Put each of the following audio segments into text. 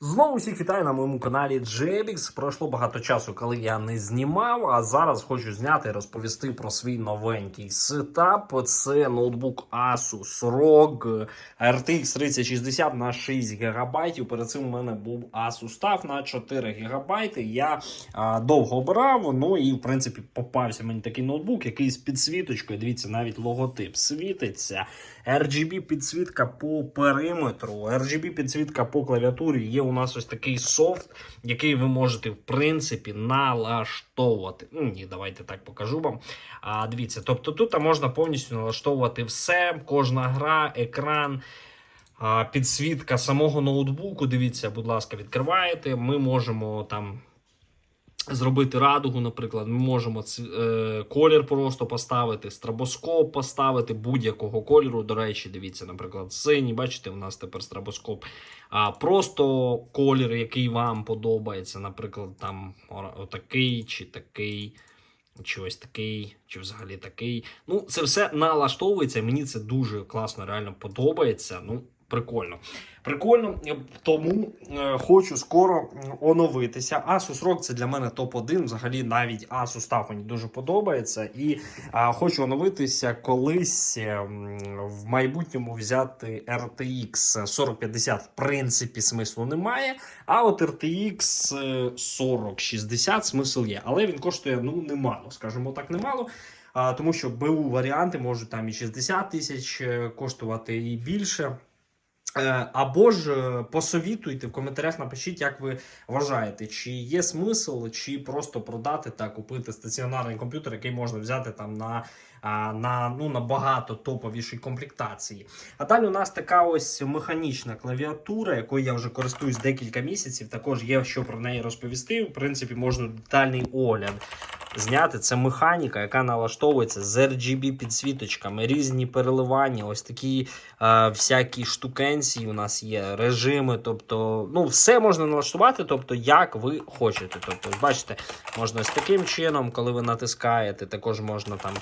Знову всіх вітаю на моєму каналі Jebix. Пройшло багато часу, коли я не знімав. А зараз хочу зняти і розповісти про свій новенький сетап. Це ноутбук Asus ROG RTX 3060 на 6 ГБ. Перед цим у мене був Asus TUF на 4 ГБ. Я а, довго обирав. Ну і в принципі попався мені такий ноутбук, який з підсвіточкою. Дивіться, навіть логотип світиться. RGB підсвітка по периметру, RGB підсвітка по клавіатурі. Є у нас ось такий софт, який ви можете в принципі налаштовувати. Ну, Ні, давайте так покажу вам. А, Дивіться, тобто тут можна повністю налаштовувати все, кожна гра, екран. Підсвітка самого ноутбуку. Дивіться, будь ласка, відкриваєте. Ми можемо там зробити радугу, наприклад, ми можемо е, колір просто поставити, стробоскоп поставити будь-якого кольору. До речі, дивіться, наприклад, синій, бачите, у нас тепер стробоскоп. А просто колір, який вам подобається, наприклад, там отакий чи такий. Чи ось такий, чи взагалі такий. Ну, це все налаштовується. Мені це дуже класно, реально подобається. Ну, прикольно. Прикольно, е, тому е, хочу скоро оновитися. Asus ROG це для мене топ-1. Взагалі навіть Asus TUF мені дуже подобається. І а, хочу оновитися колись е, в майбутньому взяти RTX 4050. В принципі, смислу немає. А от RTX е, 4060 смисл є. Але він коштує ну немало, скажімо так, немало. Тому що БУ варіанти можуть там і 60 тисяч е, коштувати і більше. Е, Або ж е, посовітуйте в коментарях, напишіть, як ви вважаєте, чи є смисл, чи просто продати та купити стаціонарний комп'ютер, який можна взяти там на, на ну, набагато топовішій комплектації. А далі у нас така ось механічна клавіатура, якою я вже користуюсь декілька місяців. Також є що про неї розповісти. В принципі, можна детальний огляд зняти. Це механіка, яка налаштовується з RGB підсвіточками, різні переливання, ось такі е, всякі штукенції у нас є, режими. Тобто, ну, все можна налаштувати, тобто, як ви хочете. Тобто, бачите, можна ось таким чином, коли ви натискаєте, також можна там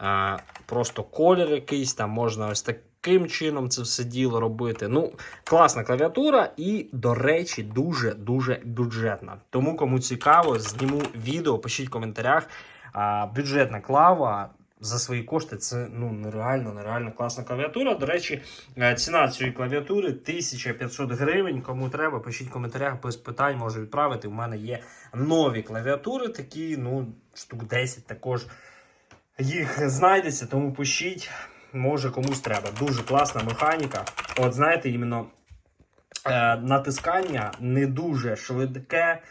е, просто колір якийсь, там можна ось так. Таким чином це все діло робити. Ну, класна клавіатура і, до речі, дуже-дуже бюджетна. Тому, кому цікаво, зніму відео, пишіть в коментарях. А, бюджетна клава за свої кошти це ну, нереально, нереально класна клавіатура. До речі, е, ціна цієї клавіатури 1500 гривень. Кому треба, пишіть в коментарях, без питань можу відправити. У мене є нові клавіатури, такі, ну, штук 10 також їх знайдеться, тому пишіть. Може комусь треба. Дуже класна механіка. От знаєте, іменно е, натискання не дуже швидке,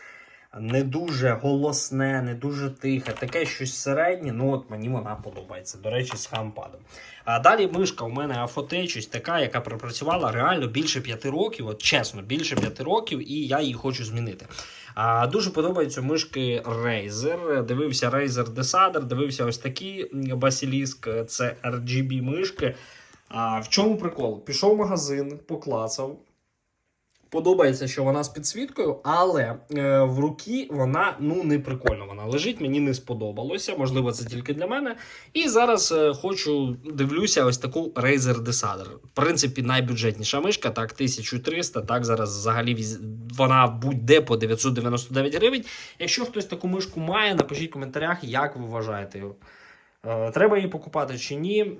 не дуже голосне, не дуже тихе, таке щось середнє. Ну от мені вона подобається. До речі, з хампадом. А далі мишка у мене Афоте, щось така, яка пропрацювала реально більше 5 років. От чесно, більше 5 років, і я її хочу змінити. А, дуже подобаються мишки Razer. Дивився Razer Desader, дивився ось такі Basilisk, це RGB мишки. А, в чому прикол? Пішов в магазин, поклацав. Подобається, що вона з підсвіткою, але е, в руки вона ну не прикольно. Вона лежить, мені не сподобалося. Можливо, це тільки для мене. І зараз е, хочу дивлюся ось таку Razer Desader. В принципі, найбюджетніша мишка, так, 1300. Так, зараз взагалі вона будь-де по 999 гривень. Якщо хтось таку мишку має, напишіть в коментарях, як ви вважаєте. Е, Треба її покупати чи ні,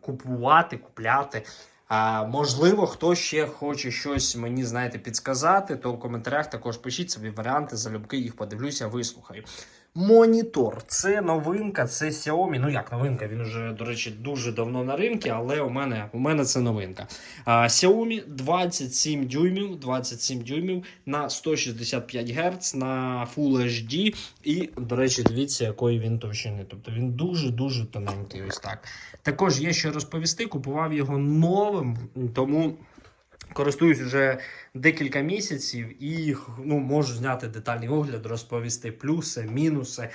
купувати, купляти. А, можливо, хто ще хоче щось мені, знаєте, підсказати, то в коментарях також пишіть собі варіанти, залюбки їх подивлюся, вислухаю. Монітор це новинка, це Xiaomi. Ну як новинка? Він вже, до речі, дуже давно на ринку, але у мене, у мене це новинка. А, Xiaomi 27 дюймів, 27 дюймів на 165 Гц на Full HD. І, до речі, дивіться, якої він товщини. Тобто він дуже-дуже тоненький. Ось так. Також є що розповісти. Купував його новим, тому користуюсь вже декілька місяців і ну, можу зняти детальний огляд, розповісти плюси, мінуси.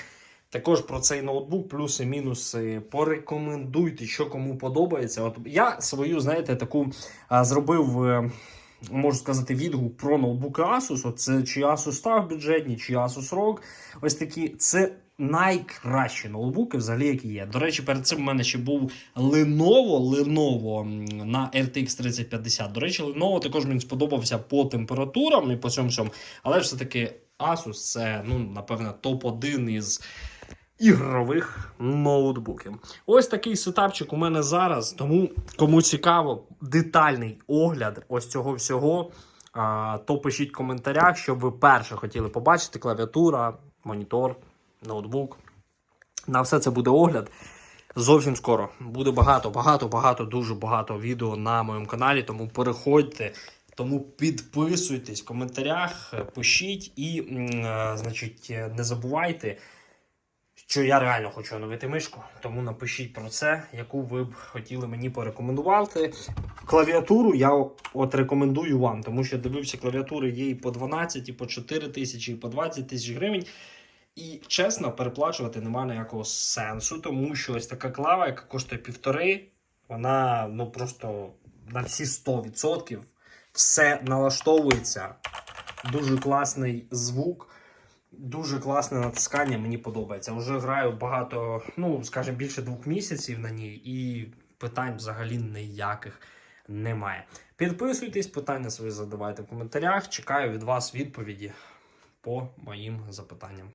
Також про цей ноутбук, плюси, мінуси. Порекомендуйте, що кому подобається. От я свою, знаєте, таку а, зробив. Можу сказати, відгук про ноутбуки Asus. Оце чи Asus TUF бюджетні, чи Asus ROG. Ось такі. Це найкращі ноутбуки, взагалі, які є. До речі, перед цим у мене ще був Lenovo, Lenovo на RTX 3050. До речі, Lenovo також мені сподобався по температурам і по цьому всьому. Але все-таки Asus це, ну, напевно, топ-1 із ігрових ноутбуків. Ось такий сетапчик у мене зараз. Тому кому цікаво, детальний огляд ось цього всього. То пишіть в коментарях, щоб ви перше хотіли побачити клавіатура, монітор, ноутбук. На все це буде огляд. Зовсім скоро буде багато, багато, багато, дуже багато відео на моєму каналі. Тому переходьте, тому підписуйтесь в коментарях, пишіть і, е, значить, е, не забувайте, що я реально хочу оновити мишку. Тому напишіть про це, яку ви б хотіли мені порекомендувати. Клавіатуру я от рекомендую вам, тому що дивився клавіатури є і по 12, і по 4 тисячі, і по 20 тисяч гривень. І чесно, переплачувати немає ніякого сенсу, тому що ось така клава, яка коштує півтори, вона ну просто на всі 100% все налаштовується. Дуже класний звук, дуже класне натискання, мені подобається. Вже граю багато, ну, скажімо, більше двох місяців на ній, і питань взагалі ніяких немає. Підписуйтесь, питання свої задавайте в коментарях. Чекаю від вас відповіді по моїм запитанням.